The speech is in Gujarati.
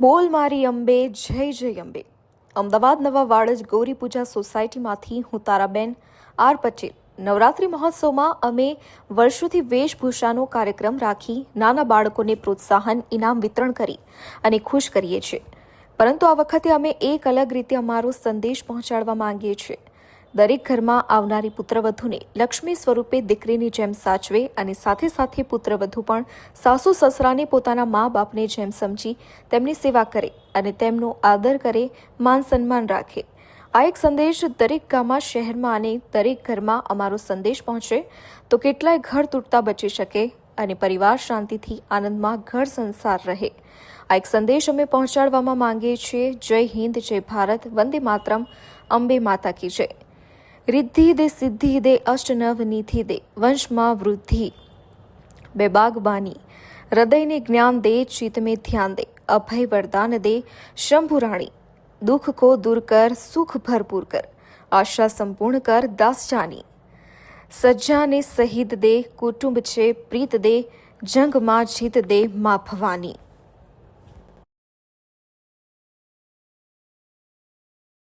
બોલ મારી અંબે, જય જય અંબે. અમદાવાદ નવા વાડજ ગૌરી પૂજા સોસાયટીમાંથી હું તારાબેન આર પટેલ. નવરાત્રિ મહોત્સવમાં અમે વર્ષોથી વેશભૂષાનો કાર્યક્રમ રાખી નાના બાળકોને પ્રોત્સાહન, ઇનામ વિતરણ કરી અને ખુશ કરીએ છીએ. પરંતુ આ વખતે અમે એક અલગ રીતે અમારો સંદેશ પહોંચાડવા માંગીએ છીએ. દરેક ઘરમાં આવનારી પુત્રવધૂને લક્ષ્મી સ્વરૂપે દીકરીની જેમ સાચવે અને સાથે સાથે પુત્રવધુ પણ સાસુ સસરાને પોતાના મા બાપને જેમ સમજી તેમની સેવા કરે અને તેમનો આદર કરે, માન સન્માન રાખે. આ એક સંદેશ દરેક ગામમાં, શહેરમાં અને દરેક ઘરમાં અમારો સંદેશ પહોંચે તો કેટલાય ઘર તૂટતા બચી શકે અને પરિવાર શાંતિથી આનંદમાં ઘર સંસાર રહે. આ એક સંદેશ અમે પહોંચાડવામાં માંગીએ છીએ. જય હિન્દ, જય ભારત, વંદે માતરમ, અંબે માતા કી જય. રિદ્ધિ દે સિદ્ધિ દે અષ્ટનવ નિધિ દે વંશમાં વૃદ્ધિ બેબાગબાની હૃદયને જ્ઞાન દે ચિત્ત में ધ્યાન દે. અભય વરદાન દે, શંભુરાણી. દુઃખ કો દૂર કર, સુખ ભરપૂર કર. આશા સંપૂર્ણ કર દાસ જાની સજ્જાને શહીદ દે, કુટુંબ છે, પ્રીત દે, જંગમાં જીત દે, મા ભવાની.